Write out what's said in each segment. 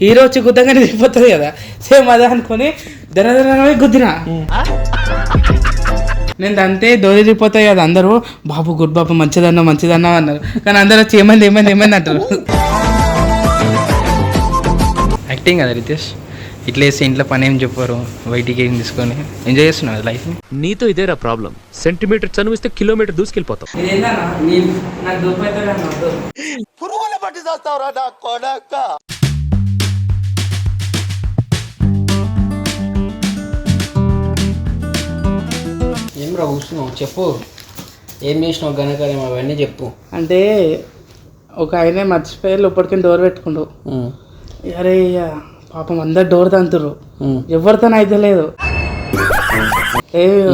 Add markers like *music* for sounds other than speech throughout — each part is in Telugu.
హీరో వచ్చి గుద్దగానే వెళ్ళిపోతుంది కదా. సేమ్ అదే అనుకొని ధన ధన గుద్దిన. నేను అంతే డోరీ తిరిగిపోతాయి కదా అందరూ. బాబు గుడ్ బాబు మంచిదన్నా మంచిదన్నా అన్నారు. కానీ అందరూ వచ్చి ఏమైంది ఏమైంది ఏమైంది అంటారు. యాక్టింగ్ కదా రితేష్. ఇట్లా వేస్తే ఇంట్లో పని ఏం చెప్పారు? బయటికి ఏం తీసుకొని ఎంజాయ్ చేస్తున్నావు లైఫ్ నీతో ఇదేరా ప్రాబ్లం సెంటీమీటర్ చనువిస్తే కిలోమీటర్ దూసుకెళ్ళిపోతాం నాకు దూపైతే ఏం రా కూర్చున్నావు చెప్పు. ఏం చేసినావు ఘనకార్యం? అవన్నీ చెప్పు. అంటే ఒక ఆయనే మర్చిపోయి లోపలికి డోర్ పెట్టుకుండు. అరే ఇయ్య, పాపం అందరు డోర్ తంతురు. ఎవరితో అయితే లేదు.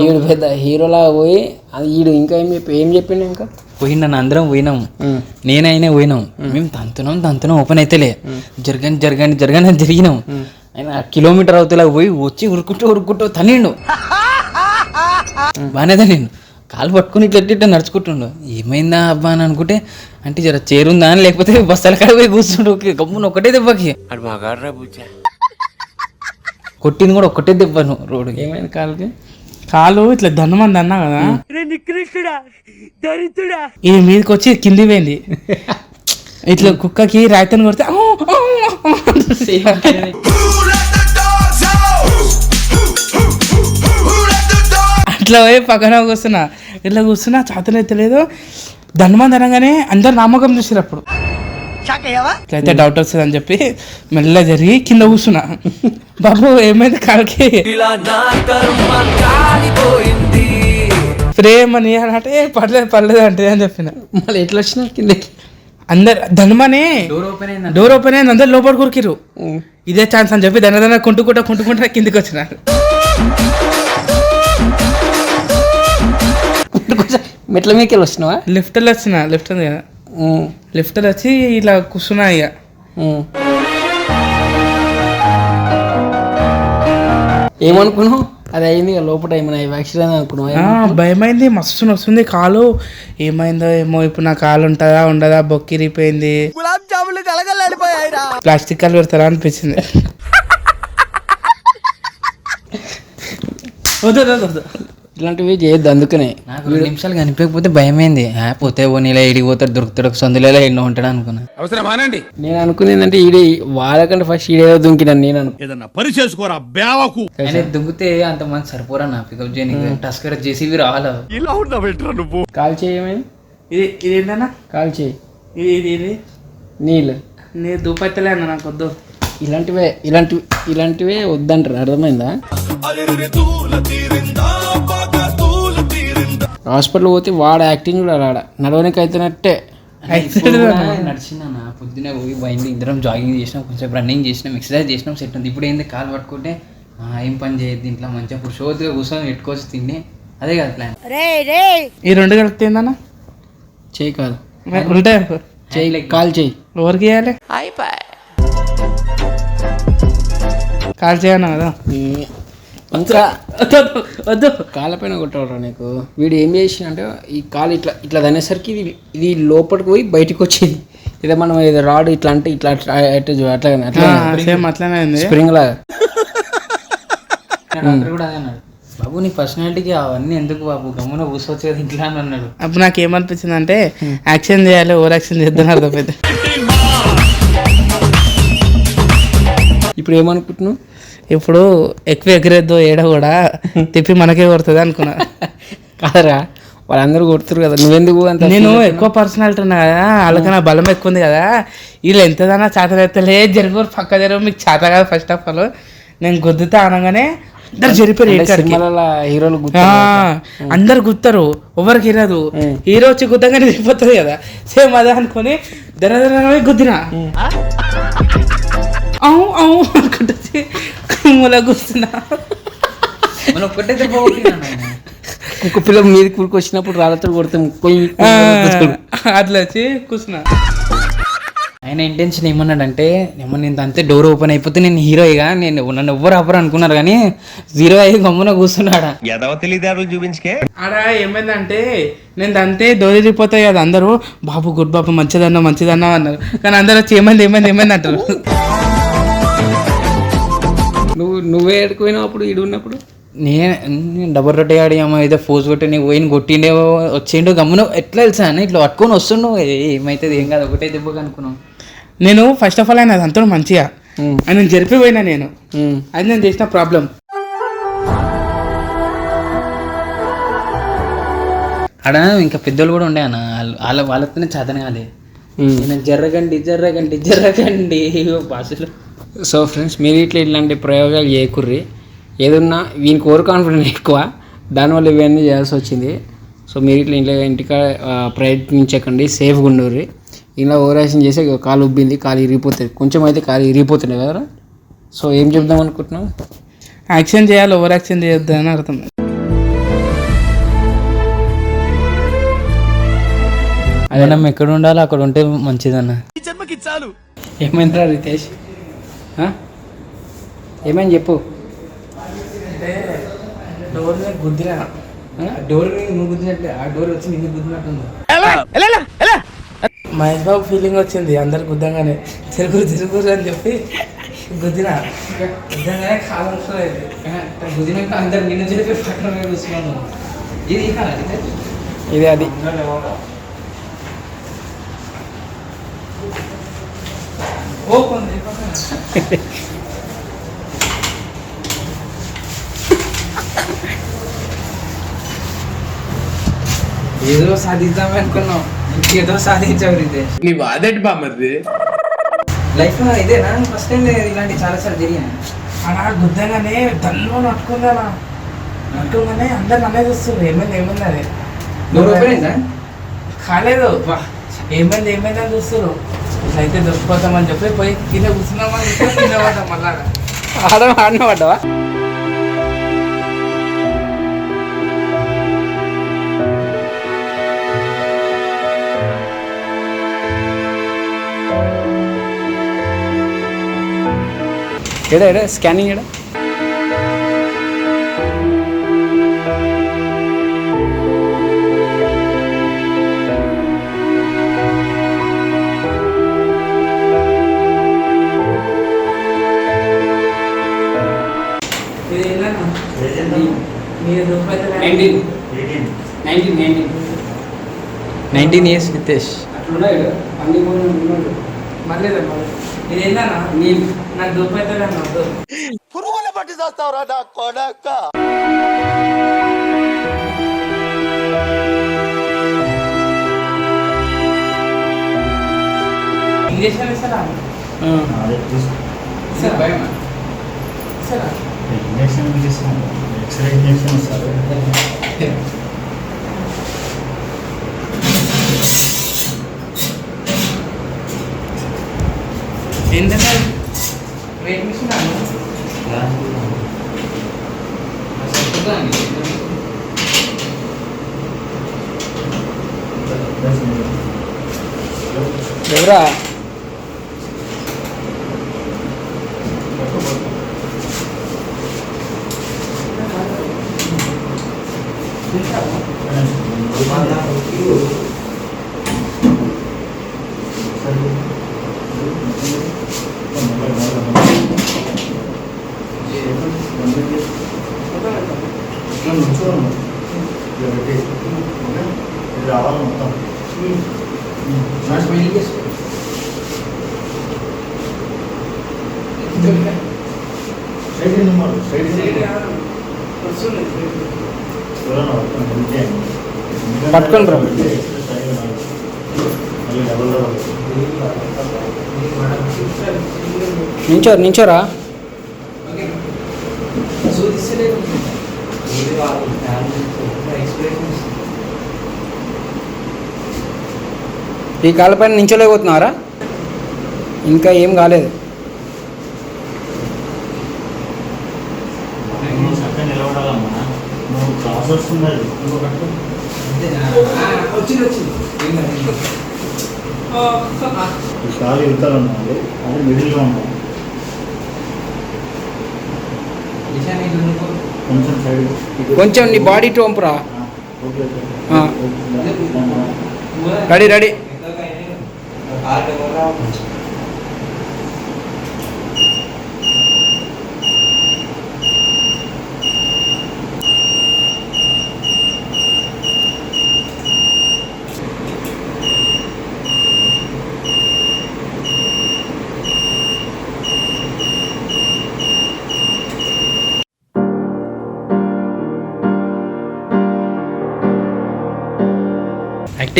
ఈడు పెద్ద హీరోలా పోయి అది ఈడు ఇంకా ఏం చెప్పి ఏం చెప్పిండు ఇంకా? పోయినా అందరం పోయినాం. నేనైనా పోయినాం. మేము తంతున్నాం తంతున్నాం ఓపెన్ అయితేలే జరగని జరగని జరగని అని జరిగినాం. ఆయన కిలోమీటర్ అవతల పోయి వచ్చి ఉరుకుంటూ ఉరుకుంటూ తనిండు *laughs* బాగానే తనిండు కాలు పట్టుకుని ఇట్లా ఇట్లా నడుచుకుంటుండు. ఏమైందా అబ్బా అని అనుకుంటే అంటే జర చేరుందా అని లేకపోతే బస్తాల కాడ పోయి కూర్చుండు. గమ్మున ఒకటే దెబ్బకి. కొట్టింది కూడా ఒకటే దెబ్బను రోడ్డు ఏమైంది కాలుకి? కాలు ఇట్లా ధనమంది అన్నా కదా? ఇది మీదకి వచ్చి కింది పోయింది. *laughs* ఇట్లా కుక్కకి రాయితని కొడితే *laughs* అట్లా పోయి పక్కన కూర్చున్నా. ఇట్లా కూర్చున్నా చేతనైతే లేదు ధనమంది అనగానే అందరు నామకం చూసారు అప్పుడు. ఇట్లయితే డౌట్ వస్తుంది అని చెప్పి మెల్ల జరిగి కింద కూర్చున్నా. బాబు ఏమైంది కాలికి ప్రేమ అని అంటే "ఏ, పర్లేదు పర్లేదు అంటే అని చెప్పిన. మళ్ళీ ఎట్లా వచ్చినావు కిందకి? అందరు ధనమనే డోర్ ఓపెన్ అయింది డోర్ ఓపెన్ అయింది అందరు లోపల కురికిరు ఇదే ఛాన్స్ అని చెప్పి దన దన కుంటుకుంటా కుంటుకుంటా కిందికి వచ్చిన. మెట్ల వెళ్ళి వచ్చినావా? లిఫ్ట్లో వచ్చిన లిఫ్ట్ ఉంది కదా. ఉమ్, లిఫ్ట్లో వచ్చి ఇలా కూర్చున్నా ఇక. ఏమనుకున్నావు? అది అయింది ఇక లోపల ఏమైనా యాక్సిడెంట్ అనుకున్నావు? భయమైంది మస్తు వస్తుంది కాలు. ఏమైందో ఏమో ఇప్పుడు నా కాలు ఉంటుందా ఉండదా బొక్కిరిపోయింది ప్లాస్టిక్ కాలు పెడతారా అనిపించింది. వద్దు వద్దు, వద్దు ఇట్లాంటివి చేయొద్దు అందుకనే. నాకు రెండు నిమిషాలు కనిపించకపోతే భయమైంది. ఆ, పోతే పోనీ ఇలా ఇడికి పోతాడు దొరుకుతాడు సందులో ఎన్నో ఉంటాడు అనుకున్నా. నేను అనుకునేది అంటే ఈడే వాళ్ళకంటే ఫస్ట్ ఈడేదో దుంకినాను నేను అను ఏదన్నా పని చేసుకోరా బేవకు దుంగితే అంత మంది సరిపోరా నా పికప్ చేయడానికి టస్కర్ జేసీబీ రావాలా? కాల్ చేయమని ఇది ఇది ఏంటన్నా? కాల్ చేయి. ఇది ఇది ఇది. నీళ్ళు. నీ దూపైతలే అన్న నాకు వద్దు. ఇలాంటివే ఇలాంటివి ఇలాంటివే వద్దంటారు అర్థమైందా? హాస్పిటల్ పోతే వాడు యాక్టింగ్ కూడా ఆడ నడవనికి అయితేనట్టే. నడిచిన పొద్దునే పోయి బయట ఇద్దరం జాగింగ్ చేసినాం కొంచెం రన్నింగ్ చేసినాం ఎక్సర్సైజ్ చేసినాం సెట్ ఉంది. ఇప్పుడు ఏంది? కాలు పట్టుకుంటే ఏం పని చేయొద్దు ఇంట్లో మంచిగా పురుషోత్తుగా కూర్చొని పెట్టుకోవచ్చు తిండి. అదే కదా ప్లాన్ ఈ రెండు కలిపితే ఏందన్నా? చేయి కాదు. ఉంటాయి? చేయి కాల్ చేయి. ఎవరికి చేయాలి? కాల్ చేయను కదా? వద్దు, కాళ్ళపైన కొట్టవరా నీకు? వీడు ఏం చేసిందంటే ఈ కాలు ఇట్లా ఇట్లా దనేసరికి ఇది ఇది లోపలికి పోయి బయటికి వచ్చింది. ఇదే మనం ఇది రాడ్ ఇట్లా అంటే ఇట్లా అట్లా అట్లా సేమ్ అట్లనే స్ప్రింగ్ లాగా కూడా అదే అన్నాడు. బాబు నీ పర్సనాలిటీకి అవన్నీ ఎందుకు బాబు? గమ్మున కూర్చోవచ్చు కదా ఇంట్లో అని అన్నాడు. అప్పుడు నాకు ఏమనిపించింది అంటే యాక్షన్ చేయాలి ఓవర్ యాక్షన్ చేద్దాం అర్థమైంది. ఇప్పుడు ఏమనుకుంటున్నావు? ఇప్పుడు ఎక్కువ ఎగిరేద్దు ఏడ కూడా తిప్పి మనకే కొడుతుంది అనుకున్నా. కాదరా వాళ్ళందరూ కొడుతురు కదా నువ్వెందుకు అంత నేను ఎక్కువ పర్సనాలిటీ ఉన్నా కదా వాళ్ళకన్నా బలం ఎక్కువ ఉంది కదా వీళ్ళు ఎంతదన్నా చేత ఎత్తలే జరుగు పక్క జరుగు మీకు చేత కాదు ఫస్ట్ ఆఫ్ ఆల్ నేను గుద్దుతా అనగానే అందరు సినిమాలలో హీరోలు అందరు గుత్తారు ఎవరికి ఇరదు. హీరో వచ్చి గుద్దగానే వెళ్ళిపోతుంది కదా. సేమ్ అదే అనుకొని ధన ధన గుద్దిన. అవు అవు మూల కూర్చున్నా మనం ఒక్కటే దెబ్బ కొట్టినాను ఆయన. కుక్క పిల్ల మీద కూరికి వచ్చినప్పుడు రాళ్ళతో కొడతాం అట్లా వచ్చి కూర్చున్నా. ఆయన ఇంటెన్షన్ ఏమన్నాడంటే ఏమో నేను అంతే డోర్ ఓపెన్ అయిపోతే నేను హీరోయిగా నేను నన్ను ఎవ్వరు ఆపరు అనుకున్నారు కానీ జీరో అయ్యి గమ్మున కూర్చున్నాడా? ఎదవ తెలివితేటలు చూపించుకే. ఆడ ఏమైందంటే నేను అంతే డోరిపోతాయి కదా అందరూ బాబు గుడ్ బాబు మంచిదన్నా మంచిదన్నా అన్నారు. కానీ అందరూ వచ్చి ఏమైంది ఏమైంది ఏమైంది అంటారు. నువ్వు నువ్వే ఎడుకుపోయినావు అప్పుడు ఈడు ఉన్నప్పుడు? నేను డబల్ రొట్టె ఆడి అమ్మ ఏదో ఫోజ్ కొట్టి నీకు పోయిన కొట్టిండే వచ్చిండు గమ్మున. ఎట్లా తెలుసా అన్న? ఇట్లా పట్టుకొని వస్తుండు. ఏమైతుంది ఏం కాదు ఒకటే దెబ్బకి అనుకున్నాం నేను ఫస్ట్ ఆఫ్ ఆల్ ఆయన అంతా మంచిగా. ఆయన జరిపిపోయినా నేను. అది నేను చేసిన ప్రాబ్లం ఆడ ఇంకా పెద్దోళ్ళు కూడా ఉండే అన్న. వాళ్ళ- వాళ్ళ వాళ్ళతోనే చేతనే కాలే. జర్రగండి జర్రగండి జర్రగండి. భాషలు సో ఫ్రెండ్స్ మీరు ఇట్లా ఇట్లాంటి ప్రయోగాలు చేయకుర్రి. ఏదన్నా వీనికి ఓవర్ కాన్ఫిడెన్స్ ఎక్కువ. దానివల్ల ఇవన్నీ చేయాల్సి వచ్చింది. సో మీరు ఇట్లా ఇంట్లో ఇంటికా ప్రయత్నించకండి. సేఫ్గా ఉండరు ఇలా ఓవరాక్షన్ చేస్తే ఇగో కాలు ఉబ్బింది కాలు ఇరిగిపోతుంది. కొంచెం అయితే కాలు ఇరిగిపోతున్నాయి కదా సో ఏం చెప్దాం అనుకుంటున్నావు? యాక్షన్ చేయాలి ఓవర్ యాక్షన్ చేయొద్దు అని అర్థం. మనం ఎక్కడ ఉండాలో అక్కడ ఉంటే మంచిదన్న. ఏమైందిరా రితేష్? ఆ? ఏమైంది చెప్పు. డోర్ గుద్దినా. డోర్ నువ్వు గుద్దినట్లే ఆ డోర్ వచ్చి నిన్ను గుద్దినట్టుంది. మహేష్ బాబు ఫీలింగ్ వచ్చింది. అందరు గుద్దంగానే. తిరుగురు తిరుగురు అని చెప్పి గుద్దిన. గుద్దంగానే కాలం వస్తుంది గుద్దినాక అందరు నిన్ను చెప్పి పక్కన ఇది? ఇది అది. ఓపెన్ ఏదో సాధిద్దాం అనుకున్నాం. ఏదో సాధించావు రీతే. నీ బాధేటి బామ్మది లైఫ్లో ఇదేనా? ఫస్ట్ టైం ఇలాంటి చాలా సార్లు జరిగాను అలా గుద్దంగానే తల్లు నట్టుకుంది అలా నట్టుకుంగానే అందరు నన్నే చూస్తారు ఏమైంది ఏమైంది అది అయిందా? కాలేదు. వా, ఏమైంది ఏమైంది అని చూస్తారు అయితే దొరికిపోతామని చెప్పి పోయి కింద కూర్చున్నామని చెప్పి కింద పడ్డాం మళ్ళా. ఆడ ఆడిన పడ్డావా ఎడా ఎడా స్కానింగ్ ఎడా నైన్టీన్ ఇయర్స్ రితేష్ అట్లున్నాడు అన్ని కూడా ఉన్నాడు మళ్ళీ ఇది ఏంటన్నా నీళ్ళు నాకు రూపాయలు అన్న వద్దు ఇంజక్షన్ ఇంజక్షన్ ఎక్స్రే ఇంజక్షన్ ఇస్తారు *laughs* ఏంటంటే వెయిట్ మిషన్ ఎవరా రావాలి మొత్తం. సైడ్ నిమ్మడు సైడ్ వస్తుంది. పట్టుకొని రా. మళ్ళీ డబల్ డబల్ నించోరు నించోరా ఈ కాళ్ళపైన నించోలేకపోతున్నారా ఇంకా ఏం కాలేదు నిలబడాలమ్మా అది కొంచెం నీ బాడీ టోంపురా. Ready ready.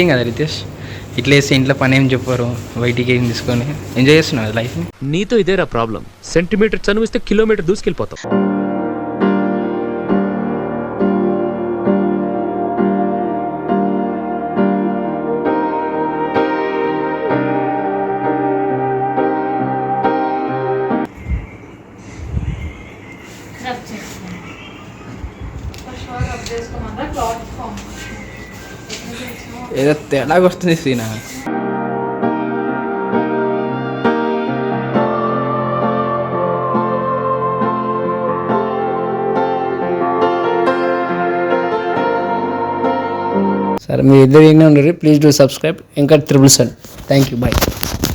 ఏం కదా రితేష్. ఇట్లా వేస్తే ఇంట్లో పని ఏం చెప్పారు బయటికి ఏం తీసుకొని ఎంజాయ్ చేస్తున్నావు లైఫ్ని నీతో ఇదేరా ప్రాబ్లం సెంటీమీటర్ చనువిస్తే కిలోమీటర్ దూసుకెళ్ళిపోతాం. రబ్ చేసుకోండి ఫస్ట్ ఆల్ రబ్ చేసుకోమన్నా క్లాత్ ఫామ్ ఏదో తేడాగా వస్తుంది సీనా? సరే మీరు ఇద్దరు ఏమైనా ఉండరు ప్లీజ్ డూ సబ్స్క్రైబ్ ఇంకా త్రిబుల్ సెన్ థ్యాంక్ యూ బాయ్